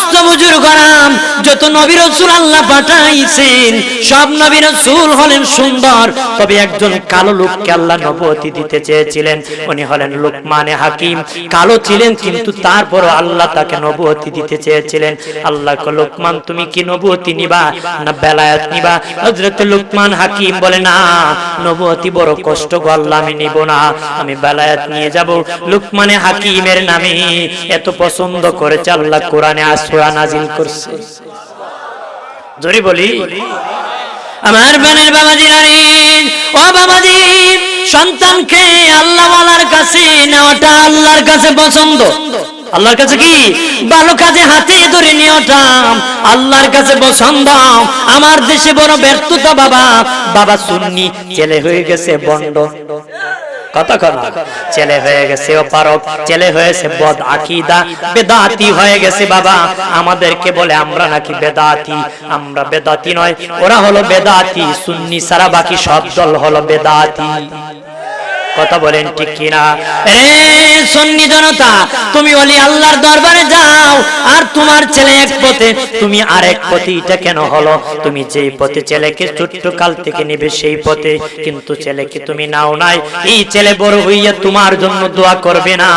সমস্ত বুজুর গরাম যত নবী রসুল আল্লাহ পাঠাইছেন, সব নবী রসুল হলেন সুন্দর। তবে একজন কালো লোককে আল্লাহ নবতী দিতে চেয়েছিলেন, উনি হলেন লোকমানে হাকিম। কালো ছিলেন, কিন্তু তারপর আল্লাহ তাকে নবতী দিতে চেয়েছিলেন। আল্লাহ লোকমান, তুমি কি নবতী নিবা না বেলায়াত নিবা? হযরত লোকমান হাকিম বলে, না নবতী বড় কষ্ট গো আল্লাহ, আমি নিব না, আমি বেলায়াত নিয়ে যাব। লোকমানে হাকিমের নামে এত পছন্দ করেছে আল্লাহ, কোরআনে আসুরা নাজিল করছে। জোরে বলি। আমার ও বাবাজি, সন্তানকে আল্লাহ কাছে নেওয়াটা আল্লাহর কাছে পছন্দ। আল্লাহর কাছে কি? ভালো কাজে হাতে ধরে নেওয়াটা আল্লাহর কাছে পছন্দ। আমার দেশে বড় ব্যর্থতা বাবা বাবা সুন্নি ছেলে হয়ে গেছে বন্ড। কথা ছেলে হয়ে গেছে অপারক ছেলে হয়েছে বেদাতি হয়ে গেছে বাবা। আমাদেরকে বলে আমরা নাকি বেদাতি। আমরা বেদাতি নয়। ওরা হলো বেদাতি। সুন্নি সারা বাকি সব দল হলো বেদাতি। কথা বলেন ঠিক কিনা? রে সন্নি জনতা তুমি বলি আল্লাহর দরবারে যাও আর তোমার ছেলে এক পথে তুমি আরেক পথে এটা কেন হলো? তুমি যেই পথে ছেলেকে ছোট্ট কাল থেকে নেবে সেই পথে কিন্তু ছেলেকে তুমি নাও নাই। এই ছেলে বড় হইয়া তোমার জন্য দোয়া করবে না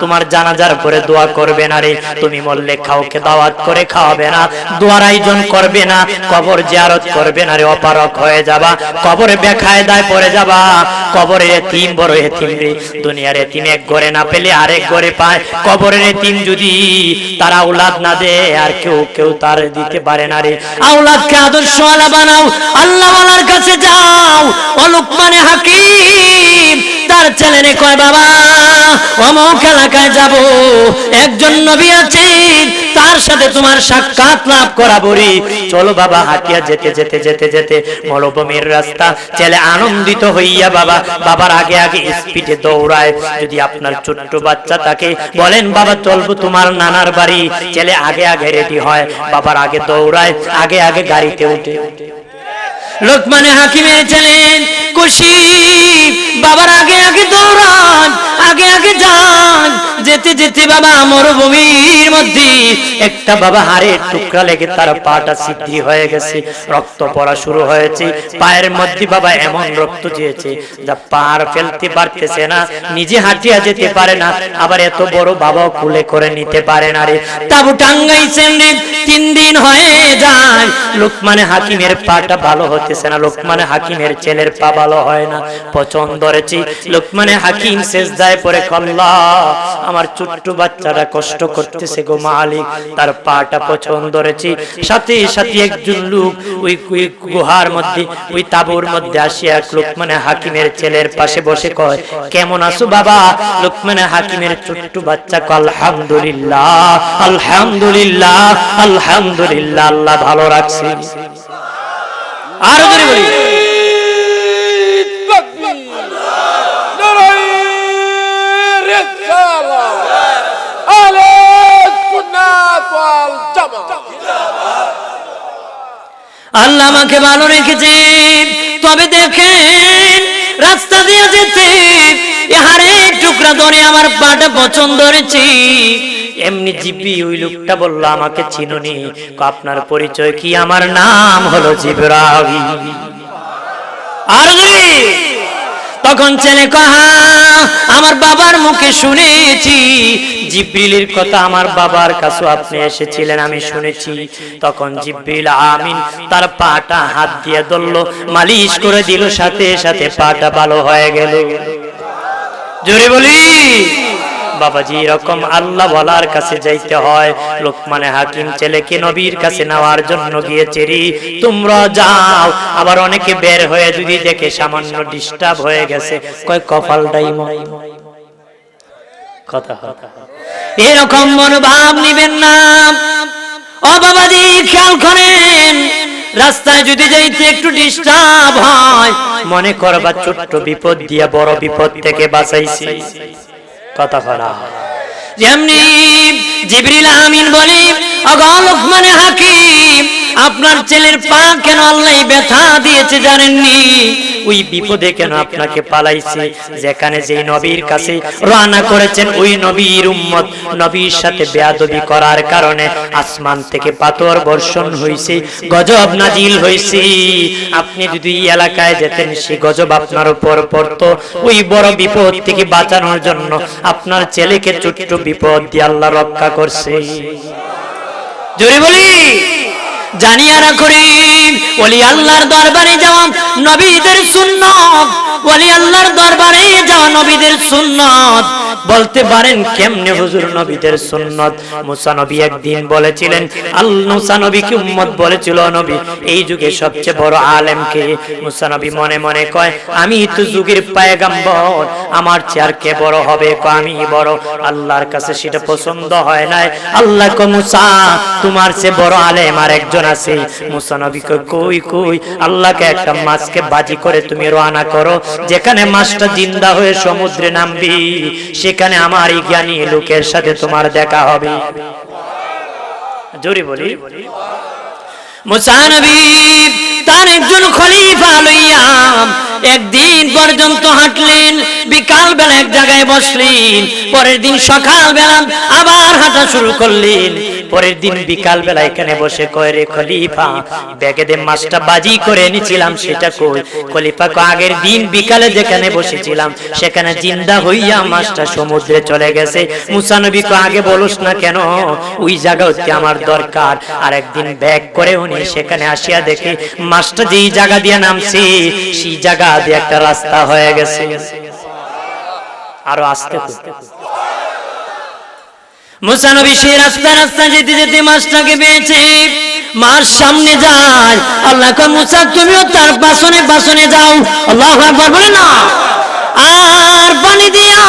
তোমার জানাজার পরে দোয়া করবে না রে। তুমি মরলে খাওকে দাওয়াত করে খাওয়াবে না দোয়ার আয়োজন করবে না কবর জিয়ারত করবে না রে অপারক হয়ে যাবা কবরে বেখায় দায় পড়ে যাবা কবরে এতিম বড় এতিম রে, দুনিয়ার এতিম এক ঘরে না পেলে আরেক ঘরে পায়। কবরের এতিম যদি তার আওলাদ না দেয়, আর কেউ কেউ তার দিতে পারে না রে। আওলাদকে আলা বানাও, আল্লাহওয়ালার কাছে যাও। অলুক মানে হাকিম তার ছেলে রে কয়, বাবা, অমুক এলাকায় যাব। একজন নবী আছেন তার সাথে তোমার সাক্ষাৎ লাভ করাবো রে চলো বাবা, হাঁটিয়া যেতে যেতে যেতে যেতে মরুভূমির রাস্তা। ছেলে আনন্দিত হইয়া বাবা, বাবার আগে আগে স্পিডে দৌড়ায়। যদি আপনার ছোট্ট বাচ্চা তাকে বলেন, বাবা, চলবো তোমার নানার বাড়ি। ছেলে আগে আগে রেডি হয়, বাবার আগে দৌড়ায়, আগে আগে গাড়িতে উঠে। লোকমানে হাকিমের ছেলেন খুশি। বাবার আগে আগে দৌড়ান, আগে আগে যান। যেতে যেতে বাবা মরুভূমির মধ্যে একটা বাবা হাড়ের টুকরা লেগে তার পাটা সিদ্ধি হয়ে গেছে, রক্ত পড়া শুরু হয়েছে। পায়ের মধ্যে বাবা এমন রক্ত দিয়েছে যা পার ফেলতে পারতেছে না, নিজে হাঁটিয়া যেতে পারে না, আবার এত বড় বাবাও কুলে করে নিতে পারে না রে। তাবু টাঙ্গাইছেন রে, তিন দিন হয়ে যায়। লোকমানে হাকিমের পাটা ভালো হতেছে না, লোকমানে হাকিমের ছেলের পা ভালো হয় না। পছন্দ রয়েছে লোকমানে হাকিম শেষ দায় পরে কল্লা আমার ছোট্ট বাচ্চাটা কষ্ট করতেছে গো মালিক। তার পাটা পছন্দ রয়েছে সাথে সাথে একজন লোক ওই গুহার মধ্যে, ওই তাবুর মধ্যে আসিয়া লোকমানে হাকিমের ছেলের পাশে বসে কয়, কেমন আছো বাবা? লোকমানে হাকিমের ছোট্ট বাচ্চা কয়, আলহামদুলিল্লাহ আলহামদুলিল্লাহ আলহামদুলিল্লাহ, আল্লাহ ভালো রাখছে। আরও বলি। আল্লাহ আমাকে ভালো রেখেছে। তবে দেখেন, রাস্তা দিয়ে যেতে হারে টুকরা ধরে আমার পাটা পছন্দ হয়েছে। এমনি জিপি ওই লোকটা বলল, আমাকে চিনুনি। আপনার পরিচয় কি? আমার নাম হলো জিবরা আর তখন ছেলে কহা, আমার বাবার মুখে শুনেছি। জিব্রিলের কথা আমার বাবার কাছে আপনি এসেছিলেন, আমি শুনেছি। তখন জিব্রিল আমিন তার পাটা হাত দিয়ে ধরল, মালিশ করে দিল, সাথে সাথে পাটা ভালো হয়ে গেল। জোরে বলি। বাবাজি, এরকম আল্লাহ বলার কাছে যাইতে হয়। লোকমানে হাকিম ছেলেকে নবীর কাছে নেওয়ার জন্য গিয়েছে রে তোমরা যাও। আবার অনেকে বের হয়ে যদি দেখে সামান্য ডিস্টার্ব হয়ে গেছে, কয় কপালটাই ময় কথা কথা এরকম মনোভাব নিবেন না। ও বাবাজি, খেয়াল করেন, রাস্তায় যদি যাইতে একটু ডিস্টার্ব হয়, মনে করবা ছোট্ট বিপদ দিয়া বড় বিপদ থেকে বাঁচাইছি। কথা করা। যেমনি জিবরিল আমিন বলি অগলক মানে হাকিম, আপনার ছেলের পা কেন আল্লাহ ব্যথা দিয়েছে জানেননি? ওই বিপদে কেন আপনাকে পালাইছি? যেখানে যেই নবীর কাছে রানা করেছেন, ওই নবীর উম্মত নবীর সাথে বেয়াদবি করার কারণে আসমান থেকে পাথর বর্ষণ হইছে, গজব নাজিল হইছে। আপনি যদি এলাকায় যেতেন, সে গজব আপনার উপর পড়তো। ওই বড় বিপদ থেকে বাঁচানোর জন্য আপনার ছেলেকে ছোট্ট বিপদ দিয়ে আল্লাহ রক্ষা করছে। জোরে বলি। জানিয়া রাখুরি ওলি আল্লাহর দরবারে যাওয়া নবীদের সুন্নত ওলি আল্লাহর দরবারে যাওয়া নবীদের সুন্নত। বলতে পারেন, কেমনে হুজুর নবীদের সুন্নত? মুসা নবী একদিন বলেছিলেন, আল মুসা নবীকে উম্মত বলেছিল নবী, এই যুগে সবচেয়ে বড় আলেম কে? মুসা নবী মনে মনে কয়, আমি তো যুগের পায়গাম্বর, আমার চেয়ার কে বড় হবে? আমি বড়। আল্লাহর কাছে সেটা পছন্দ হয় নাই। আল্লাহ কো মুসা, তোমার চেয়ে বড় আলেম আর একজন আছে। মুসা নবী কই কই? আল্লাহকে একটা মাছকে বাজি করে তুমি রওনা করো, যেখানে মাছটা জিন্দা হয়ে সমুদ্রে নামবি সেখানে আমার এই জ্ঞানী লোকের সাথে তোমার দেখা হবে। জোরে বলি। তার একজন খলিফা একদিন পর্যন্ত হাঁটলেন বিকাল বেলা এক জায়গায় বসলেন, পরের দিন সকাল বেলা আবার হাঁটা শুরু করলেন। পরের দিন বিকাল বেলা এখানে বসে কয় রে খলিফা? ব্যাগে দে মাছটা বাজি করে এনেছিলাম সেটা কই? খলিফা আগের দিন বিকালে যেখানে বসেছিলাম, সেখানে জিন্দা হইয়া মাছটা সমুদ্রে চলে গেছে। মুসানবী কয়, আগে বলস না কেন? ওই জায়গা হচ্ছে আমার দরকার। আর একদিন ব্যাগ করে উনি সেখানে আসিয়া দেখে, মাছটা যেই জায়গা দিয়ে নামছে, সেই জায়গা দিয়ে একটা রাস্তা হয়ে গেছে। আরও আসতে মুসানবী সেই রাস্তা রাস্তা যেতে যেতে মাছটাকে পেয়েছে। মার সামনে যায়। আল্লাহ মুসা, তুমিও তার পাশনে পাশনে যাও। আল্লাহ আকবার, বলে না। আর পানি দিয়া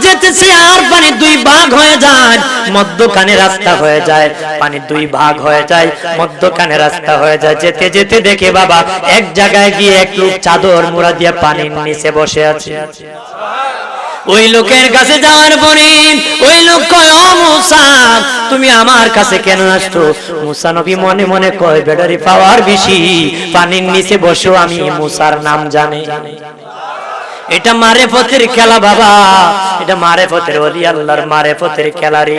যেতেছে, আর পানি দুই ভাগ হয়ে যায়। মধ্যখানে রাস্তা হয়ে যায়, পানি দুই ভাগ হয়ে যায়, মধ্যখানে রাস্তা হয়ে যায়। যেতে যেতে দেখে বাবা, এক জায়গায় গিয়ে এক লোক চাদর মুড়া দিয়ে পানির নিচে বসে আছে। ওই লোকের কাছে যাওয়ার পরে, ওই লোক কয় ও মুসা, তুমি আমার কাছে কেন আসছো? মুসা নবী মনে মনে কয় ব্যাটারি পাওয়ার বেশি, পানির নিচে বসো, আমি মুসার নাম জানি। এটা মারে পথের খেলা বাবা। এটা মারে পথের ওলি আল্লাহর মারে পথের খেলা রে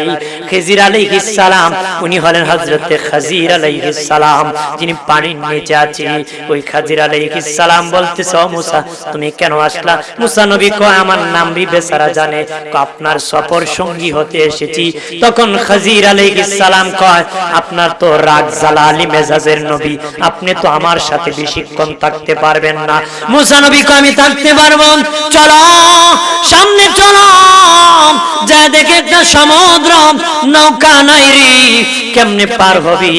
খেজির আলাইহিস সালাম, উনি হলেন হযরত খাজির আলাইহিস সালাম, যিনি পানির নিচে আছে। ওই খাজির আলাইহিস সালাম বলতেছে, ও মুসা, তুমি কেন আসলা? মুসা নবী কয়, আমার নাম বি বেচারা জানে আপনার সফর সঙ্গী হতে এসেছি। তখন খাজির আলাইহিস সালাম কয়, আপনার তো রাগ জালালি মেজাজের নবী, আপনি তো আমার সাথে বেশিক্ষণ থাকতে পারবেন না। মুসা নবী কয়, আমি থাকতে পারব? চলো সামনে চলো। যা দেখে একটা সমুদ্র নৌকা নাই রে। কেমনে পার হবি?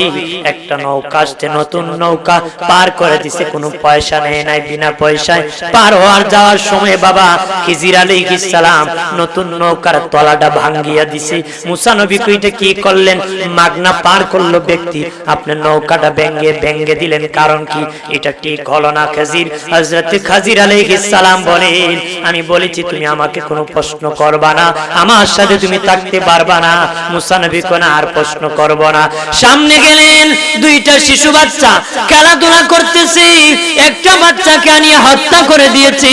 একটা নৌকা আসছে, নতুন নৌকা পার করে দিছে, কোনো পয়সা নেই নাই, বিনা পয়সায় পার হওয়ার যাওয়ার সময় বাবা খিজির আলাইহিস সালাম নতুন নৌকার তলাটা ভাঙ্গিয়া দিছে। মুসা নবী কইটা কি করলেন? মাগনা পার করল ব্যক্তি, আপনি নৌকাটা ভেঙ্গে ভেঙ্গে দিলেন, কারণ কি? এটা ঠিক হলো না খাজির। হযরত খাজির আলাইহিস সালাম বলেন, আমি বলেছি, তুমি আমাকে কোনো প্রশ্ন করবা না, আমার সাথে তুমি থাকতে পারবা না। মুসা নবী কোন আর প্রশ্ন করব না। সামনে গেলেন দুইটা শিশু বাচ্চা। খেলাধুলা করতেছে। একটা বাচ্চাকে আনিয়ে হত্যা করে দিয়েছে।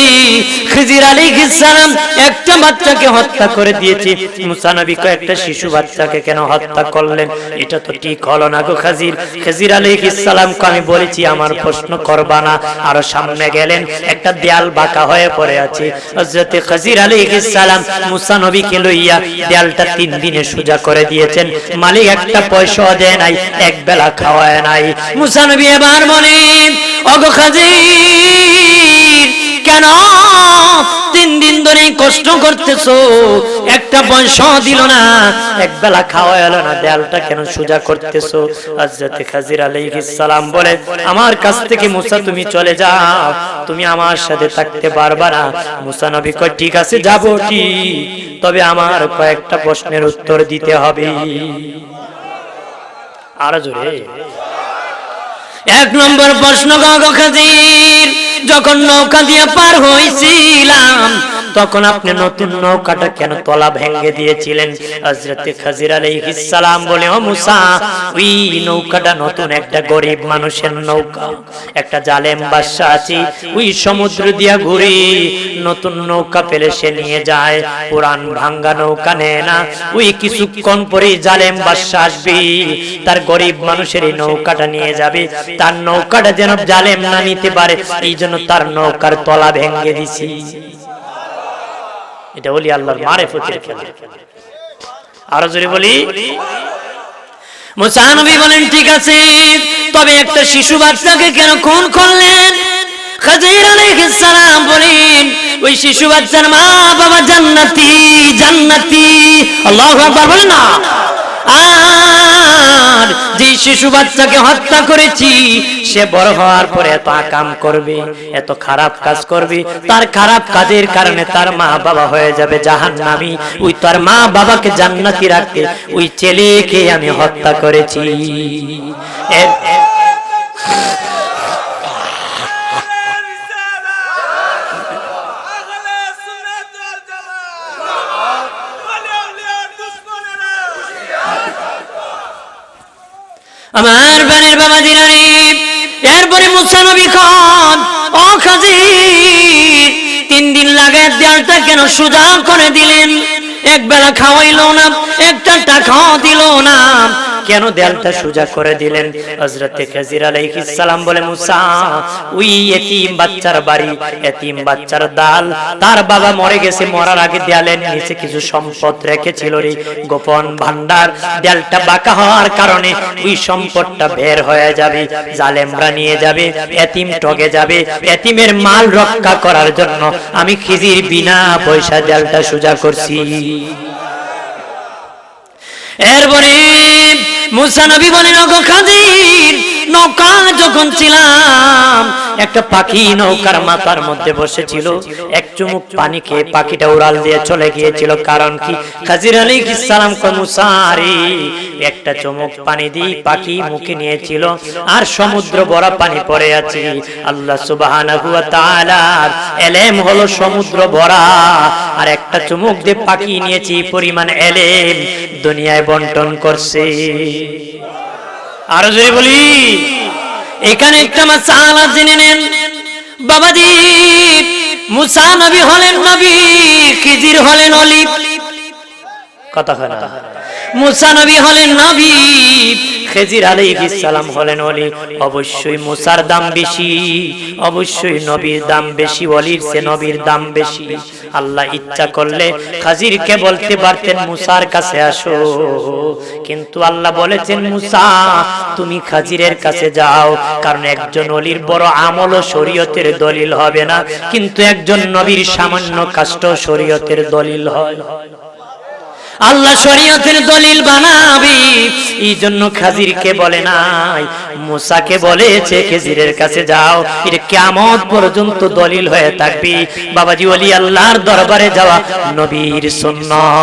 খিজির আলাইহিস সালাম একটা বাচ্চাকে হত্যা করে দিয়েছে। মুসা নবী কয় শিশু বাচ্চাকে কেন হত্যা করলেন? এটা তো ঠিক হলো না গো খাজির। খিজির আলাইহিস সালাম আমি বলেছি, আমার প্রশ্ন করবা না। আর সামনে গেলেন, একটা দেয়াল বাঁকা হয়ে পড়ে আছে। হযরতে খাজির আলাইহিস সালাম মুসা নবীকে লইয়া দেয়ালটা তিন দিনে সোজা করে দিয়েছেন। মালিক একটা পয়সা দেয় নাই, এক বেলা খাওয়ায় নাই। মুসা নবী এবার ওগো খাজির, কেন তিন দিন ধরে কষ্ট করতেছো? একটা পয়সা দিল না, এক বেলা খাওয়া এলো না, দেয়ালটা কেন সোজা করতেছো? হযরত খাজির আলাইহিস সালাম বলে আমার কাছ থেকে মুসা, তুমি চলে যাও, তুমি আমার সাথে থাকতে পারবা না। মুসা নবী কয়, ঠিক আছে, যাব ঠিক, তবে আমার কয়েকটা প্রশ্নের উত্তর দিতে হবে। আরও জোরে। এক নম্বর প্রশ্ন গগ খাজির যখন নৌকা দিয়ে পার হইছিলাম তখন আপনি নতুন নৌকাটা কেন তলা ভেঙে দিয়েছিলেন? হযরত খাজির আলাইহিস সালাম বলে, ও মুসা, ওই নৌকাটা নতুন একটা গরিব মানুষের নৌকা। একটা জালেম বাদশা আছে, ওই সমুদ্র দিয়া ঘুরে। নতুন নৌকা পেলে সে নিয়ে যায়। পুরান ভাঙ্গা নৌকা নেয় না। ওই কিছুক্ষণ পরে জালেম বাদশা আসবে। তার গরিব মানুষের নৌকাটা নিয়ে যাবে। তার নৌকাটা যেন জালেম না নিতে পারে। এই জন্য তার নৌকার তলা ভেঙে দিছি। এটা বলি আল্লাহর মারে ফতির খেলা। আরও জোরে বলি। মুসানবী বলেন, ঠিক আছে, তবে একটা শিশু বাচ্চাকে কেন খুন করলেন? খাজির আলাইহিস সালাম বলেন, ওই শিশু বাচ্চার মা বাবা জান্নাতি জান্নাতি। আল্লাহু আকবার বলেন না। আর যে শিশু বাচ্চাকে হত্যা করেছি, সে বড় হওয়ার পরে এত আকাম করবে, এত খারাপ কাজ করবে, তার খারাপ কাজের কারণে তার মা বাবা হয়ে যাবে জাহান্নামী। ওই তার মা বাবাকে জান্নাতি রাখতে ওই ছেলেকে আমি হত্যা করেছি। আমার বানের বাবা দিনারি এরপরে মুসানবী খান, ও তিন দিন লাগে দেয়ালটা কেন সুজা করে দিলেন? এক বেলা খাওয়াইলো না, একটা টাকাও দিল না। কেন দেয়ালটা সোজা করে দিলেন? হযরতে খাজির আলাইহিস সালাম বলে মুসা ওই এতিম বাচ্চার বাড়ি এতিম বাচ্চার দাল তার বাবা মরে গেছে মরার আগে দেয়ালের নিচে কিছু সম্পদ রেখেছিল রে গোপন ভান্ডার দেয়ালটা বাঁকা হওয়ার কারণে ওই সম্পদটা বের হয়ে যাবে জালেমরা নিয়ে যাবে এতিম টগে যাবে এতিমের মাল রক্ষা করার জন্য আমি খিজির বিনা পয়সা দেয়ালটা সোজা করছি। এরপরে মুসা নবী বলেন, ওগো খাদির নৌকা যখন ছিলাম, একটা পাখি নৌকার মাথার মধ্যে বসেছিল। এক চুমুক পানি খেয়ে পাখিটা উড়াল দিয়ে চলে গিয়েছিল। কারণ কি? খাজির আলী সালাম মুসারি একটা চুমুক পানি দিয়ে পাখি মুখে নিয়েছিল আর সমুদ্র ভরা পানি পড়ে আছে। আল্লাহ তাআলার এলেম হলো সমুদ্র ভরা। আর একটা চুমুক দিয়ে পাখি নিয়েছি, পরিমাণ এলেম, দুনিয়ায় বন্টন করছে। আরও যদি বলি, এখানে একটা মাসালা জেনে নেন। বাবাজি, মুসা নবী হলেন নবী, খিজির হলেন অলি কথা মুসা নবী হলেন নবী খেজির আলাইহিস সালাম হলেন অলি অবশ্যই মুসার দাম বেশি, অবশ্যই নবীর দাম বেশি অলির সে নবীর দাম বেশি। আল্লাহ ইচ্ছা করলে খাজিরকে বলতে পারতেন, মুসার কাছে আসো। কিন্তু আল্লাহ বলেছেন, মুসা, তুমি খাজিরের কাছে যাও, কারণ একজন অলির বড় আমল ও শরীয়তের দলিল হবে না, কিন্তু একজন নবীর সামান্য কাষ্ট শরীয়তের দলিল হয়। আল্লাহ শরীয়তের দলিল বানাবি। এই জন্য খাজিরকে বলে নাই, মুসাকে বলেছে, খেজিরের কাছে যাও। এটা কেমন পর্যন্ত দলিল হয়ে থাকবি। বাবাজি ওলি আল্লাহর দরবারে যাওয়া নবীর সুন্নাহ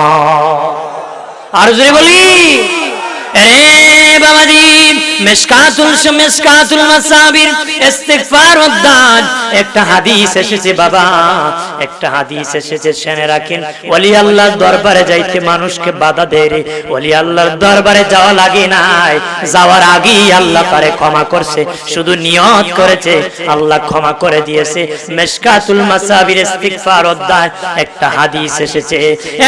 আর যদি বলি রে বাবাজি মিশকাতুল মিশকাতুল মাসাবির ইস্তিগফার উদ্দান একটা হাদিস এসেছে বাবা, একটা হাদিস এসেছে, শুনে রাখেন। ওলি আল্লাহর দরবারে যাইতে মানুষকে বাধা দেয় রে। ওলি আল্লাহর দরবারে যাওয়া লাগে নাই। যাওয়ার আগেই আল্লাহ তারে ক্ষমা করছে। শুধু নিয়ত করেছে, আল্লাহ ক্ষমা করে দিয়েছে। মিশকাতুল মাসাবির ইস্তিগফার উদ্দান একটা হাদিস এসেছে